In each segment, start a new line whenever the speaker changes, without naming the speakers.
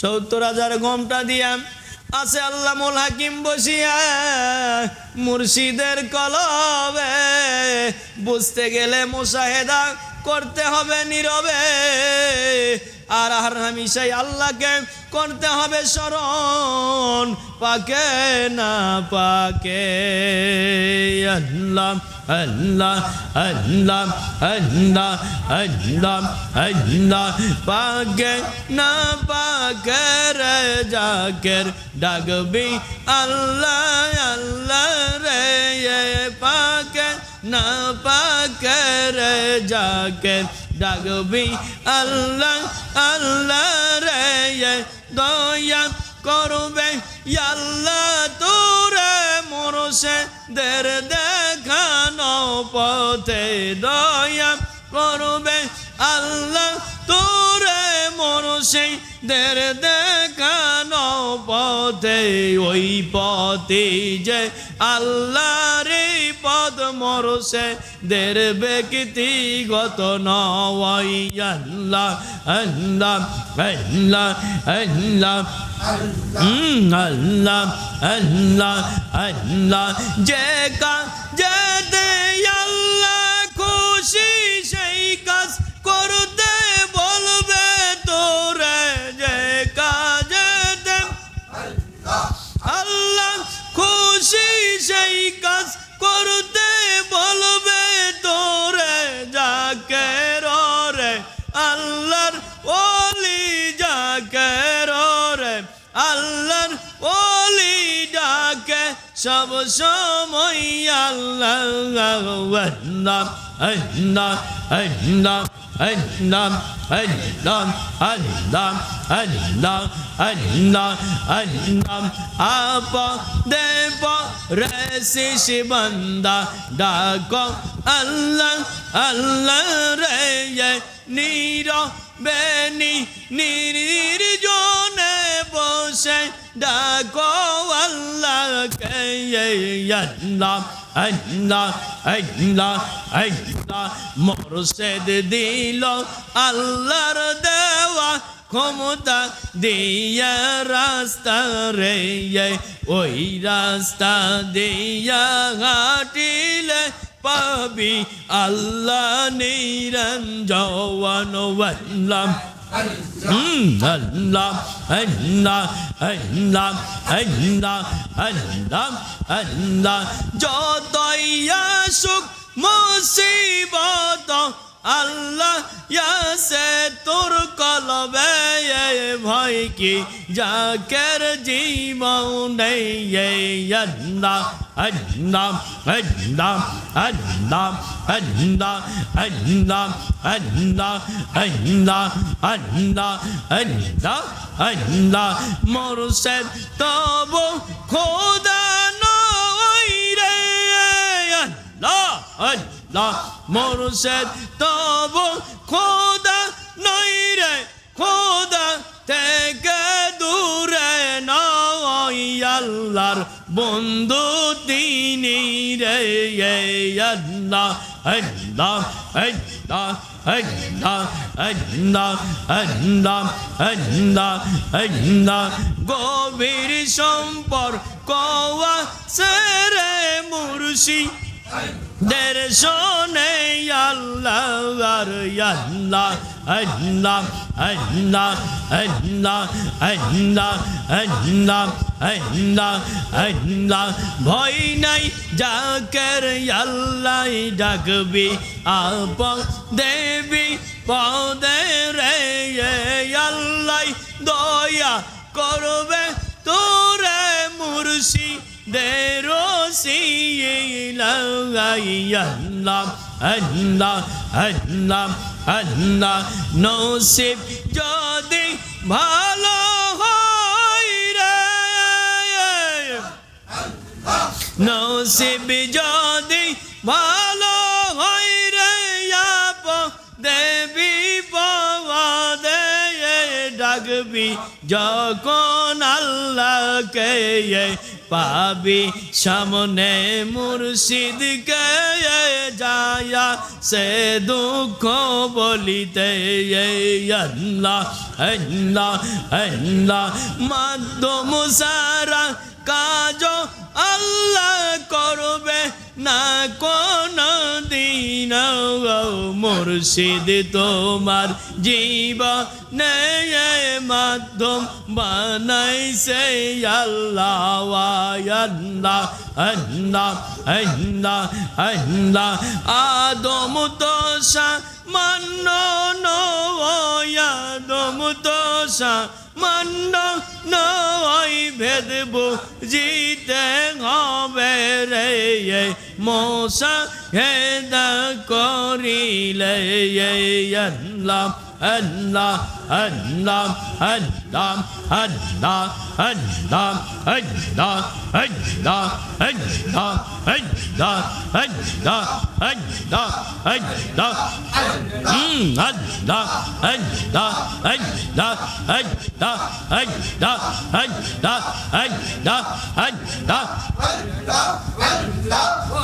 সত্তর হাজার ঘণ্টা দিয়া আছে আল্লাহ আল্লামুল হাকিম বসিয়া মুর্শিদের কলবে। বুঝতে গেলে মুসাহেদা করতে হবে নীরবে। আর আর হামিশাই আল্লাহকে করতে হবে স্মরণ। পাকে না পাকে আল্লাহ। আল্লাহ আল্লাহ আল্লাহ আল্লাহ আল্লাহ। পাকে না পাকে রে জাকের ডাকবি আল্লাহ আল্লাহ রে পাকে না পাকে রে জাকের ডাকবি আল্লাহ আল্লাহ রে দয়া করবে। আল্লাহ তোরে মরসে দের দেখানো পথে দয়া করবে আল্লাহ তোরে মরসে দের দেখানো পথে, ওই পথে যে আল্লাহর পদ মরসে দের ব্যক্তিগত নয় আল্লাহ আল্লাহ আল্লাহ আল্লাহ আল্লাহ আল্লাহ আল্লাহ, যে কাজ যেতে আল্লাহ খুশি, সেই কাজ করতে সব সময় আল্লাহ আল্লাহ আল্লাহ আল্লাহ আল্লাহ আল্লাহ আল্লাহ আল্লাহ আল্লাহ আপ, দেব, রেসিস, বন্দা, ডাক, আল্লাহ আল্লাহ রে নীর বেনি নির্জনে বসে ডাকো আল্লাহ কে আল্লাহ আল্লাহ আল্লাহ আল্লাহ। মরশেদ দিল আল্লাহর দেওয়া ক্ষমতা, দিয়া রাস্তা রে ওই রাস্তা দিয়া হাঁটিলে পাবি আল্লাহ নিরঞ্জন আল্লাহ যতই আসুক মুসিবত আল্লাহ ইয়াসে তোর কলবে ভয় কি জাকের জীবন আল্লাহ আল্লাহ আল্লাহ আল্লাহ আল্লাহ আল্লাহ আল্লাহ আল্লাহ আল্লাহ আল্লাহ আল্লাহ মোরশেদ তব খোদা নয় রে আল্লাহ আল্লাহ মোরশেদ তব খোদা নই রে, খোদা থেকে দূরে নয় আল্লাহর বন্ধু তিনি রে আল্লাহ আল্লাহ আল্লাহ। গভীর সম্পর্ক আছে রে মুর্শি। দের শোনে আল্লাহ আল্লাহ আল্লাহ আল্লাহ আল্লাহ আল্লাহ আল্লাহ আল্লাহ আল্লাহ। ভয় নাই যাকের আল্লাহ ডাকবি আপ দেবী পদে রে আল্লাহ দয়া করবে। দেরোসি আল্লাহ আল্লাহ আল্লাহ আল্লাহ নসিব যদি ভালো হয় রে নসিব যদি ভালো হয় রে দেবী ডাকবি যখন আল্লাহকে পাবি, সামনে মুর্শিদকে যায়া সে দুঃখ বলিতে আল্লাহ আল্লাহ আল্লাহ। মাধ্যম সারা কাজ আল্লাহ করবে না কোন দিন মুর্শিদ তোমার জীবনে মাধ্যম বানাইছে আল্লাহ আল্লাহ আদম দোষা মান্য নদম দোষা মান্য নয় ভেদ বুঝিতে haber ey. হেদ করিলে আল্লাহ আল্লাহ আল্লাহ আল্লাহ আল্লাহ আল্লাহ আল্লাহ আল্লাহ আল্লাহ আল্লাহ আল্লাহ আল্লাহ আল্লাহ হুম আল্লাহ আল্লাহ আল্লাহ আল্লাহ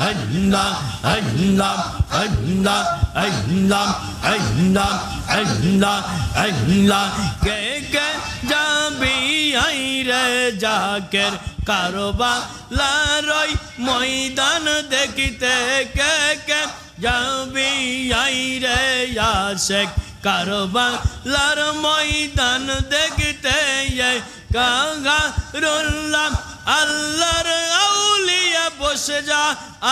Allah, Allah, কে কে জাকের কারবা লারই ময়দান দেখিতে কে কে যাবি আইরে আশেক কারবা লার ময়দান দেখিতে কাঙ্গা রুল্লাম আল্লাহ বসে যা,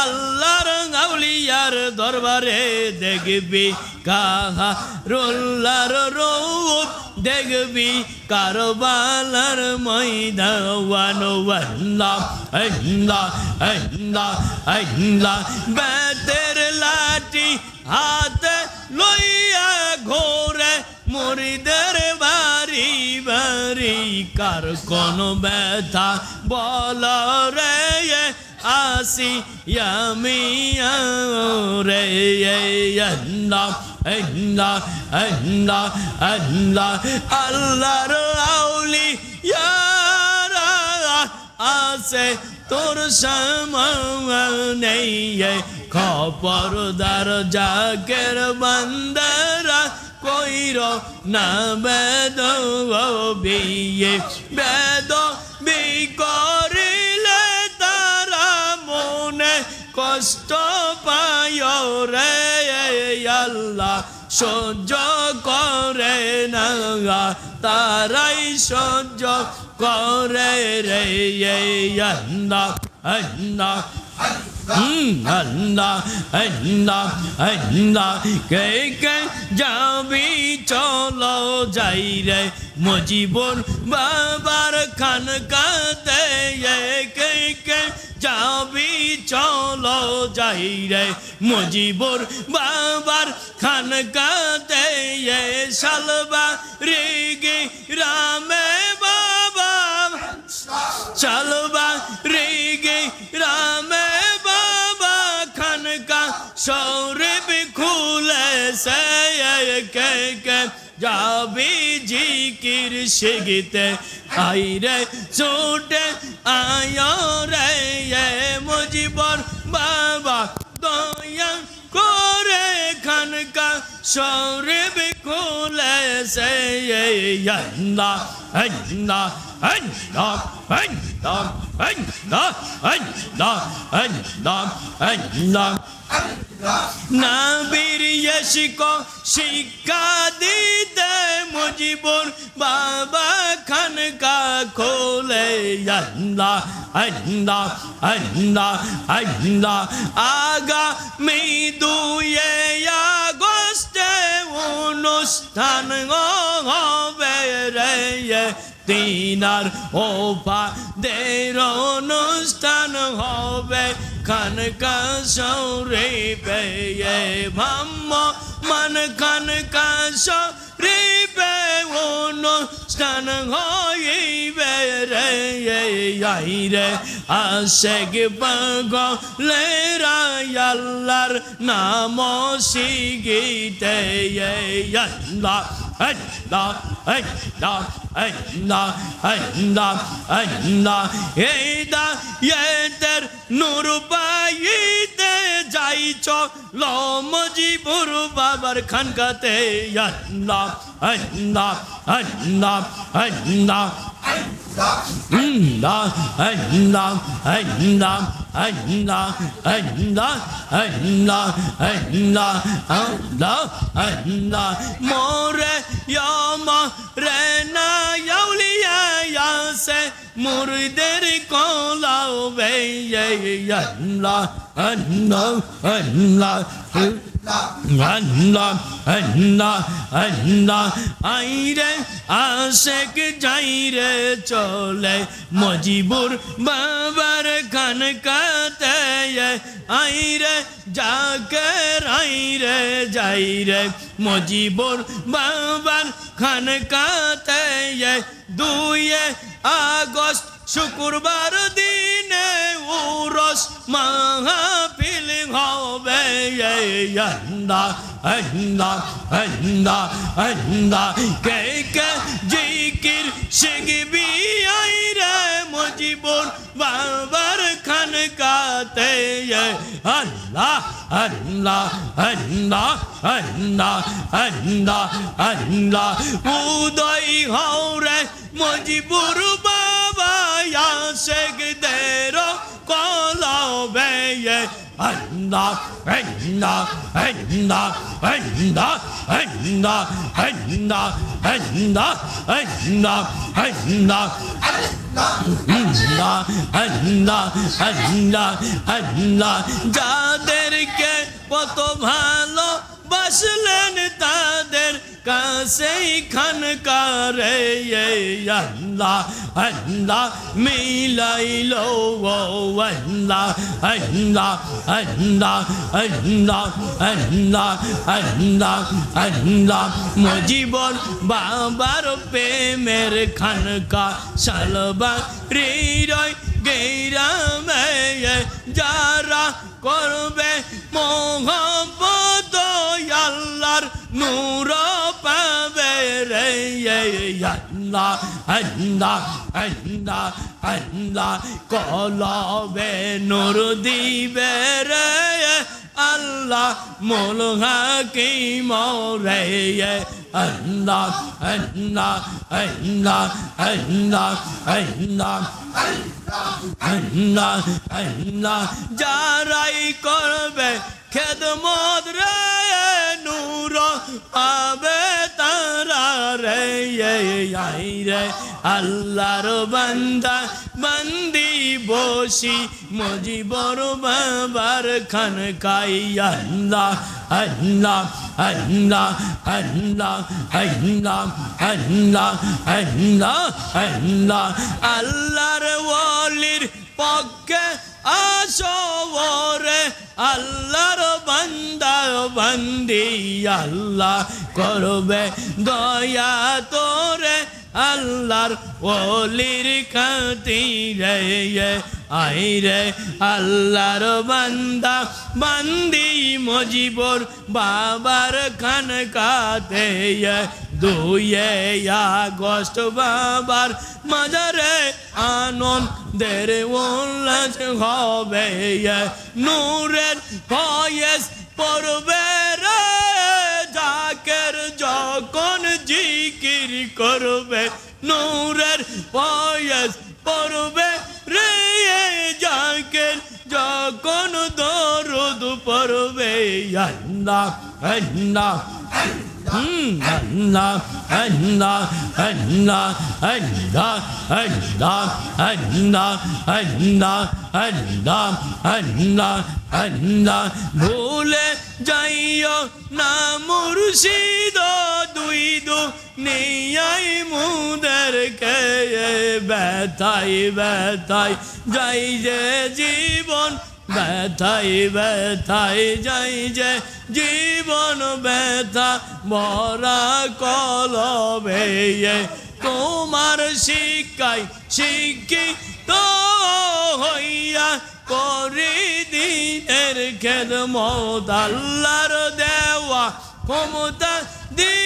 আল্লাহর আউলিয়ার দরবারে দেখবি। কাহা রুল্লার রূপ দেখবি, কারবালার আল্লাহ বেতের লাঠি হাতে লইয়া ঘোরে মুরিদের বাড়ি বাড়ি। কার কোন ব্যথা বল রে আসি আমি রে আল্লাহ আল্লাহ আল্লাহ আল্লাহ, আল্লাহর আউলি ইয়ারা আছে তোর সামনে খবরদার জাকের বান্দারা কইর না বেদ বিয়ে, বেদ কষ্ট পায় রে, আল্লাহ সহ্য করে না তারাই সহ্য করে রে, আল্লাহ কে কে যাবি চলো যাই রে, মজিবর বাবার খান কাতে কে কে যাবি, চলো যাই রে মজিবর বাবার খান কাতে শালবা রেগে রামে বাবা। চলবা রেগে রামে বাবা, খানকা সৌরভ খুলে সে কে কে যাবি জিকির শিগিতে। আই রে ছোটে আয় রে মুজিবর বাবা দয়া করে খানকা সৌরভ খুলে সে আল্লাহ আল্লাহ আল্লাহ আল্লাহ আল্লাহ আল্লাহ আল্লাহ আল্লাহ নাবির ইশক শিক্ষা দিতে মুজিবুর বাবা খানকা খোলে, আল্লাহ আল্লাহ আল্লাহ আল্লাহ। আগা মে দুয়ে আগস্টে অনুষ্ঠান হবে রে তিনার ওপা দের অনুষ্ঠান হবে। কান কা সৌরে পেয়ে ভাম্ম। মন কান কা সৌরে পে ও নো স্নান হয়ে রে আই রে আশেক বগলে রায়াল্লার নাম শিগিতে আল্লাহ। এই দা এদের নূর বাইতে যাই চল মজিবুর বাবার খানকাতে আল্লাহ আল্লাহ আল্লাহ আল্লাহ আল্লাহ আল্লাহ আল্লাহ Allah, Allah, Allah, Allah, Allah, Allah. More yama rena yauliya ya se murder kola ve ya Allah, Allah, Allah, Allah. আইরে আশেক যাইরে চলে। মজিবুর বাবার খান কাতে আইরে যাকে আইরে যাইরে। মজিবুর বাবার খান কাতে দুয়ে আগস্ট শুক্রবার দিনে উরস মাহফিল হবে আল্লাহ আল্লাহ আল্লাহ আল্লাহ কে কে জিকির শিখবি আইরে মজিবুর বাবার খান কাতে আল্লাহ আল্লাহ আল্লাহ আল্লাহ আল্লাহ আল্লাহ উদয় হরে মজিবুর যাদেরকে কত ভালো বাসলেন তাদের কাছেই খানকারে আল্লাহ আল্লাহ, মিলাইল আল্লাহ আল্লাহ আল্লাহ আল্লাহ আল্লাহ আল্লাহ আল্লাহ। মজিবর বাবার প্রেমের খানকা সালবা হৃদয় গেরামে যারা করবে মোহব্বত আল্লাহর নূর পাবে রে আল্লাহ আল্লাহ আল্লাহ আল্লাহ। কলবে নূর দিবে রে আল্লাহ। মোল হাকি মরে আল্লাহ আল্লাহ আল্লাহ আল্লাহ। আল্লাহ আল্লাহ আল্লাহ। যারাই করবে খেদমত রে নূর পাবে তারা রে। আল্লাহর বান্দা বন্দি বসি, মজিবর বাবার খান কাই। আল্লাহ আল্লাহ আল্লাহ আল্লাহ আল্লাহ আল্লাহ আল্লাহ আল্লাহ। আল্লাহর ওলির পক্ষে আসরে আল্লাহর বান্দা বন্দি আল্লাহ করবে দয়া তোরে। আল্লাহর ওলির খাতিরে আইরে আল্লাহর বান্দা, বান্দি মজিবর বাবার খান কাতে দুয়ে আগস্ট বাবার মাজারে আনন্দের উল্লাস হবে নূরের ভয়েস পড়বে রে, জাকের যখন জিকির করবে নূরের পয়স পড়বে রে জাকের। যখন দরদ পড়বে আল্লাহ আল্লাহ। ভুলে যাইও না মুর্শিদ দুই দু নিয়াই মুদের কে ব্যথাই ব্যথাই যাই যে জীবন ব্যথাই ব্যথাই, যাই যে জীবন ব্যথা মরা কলবে তোমার শিক্ষায় তো হইয়া করি দিনের খেদমত, আল্লাহর দেওয়া ক্ষমতা তো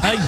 Hey,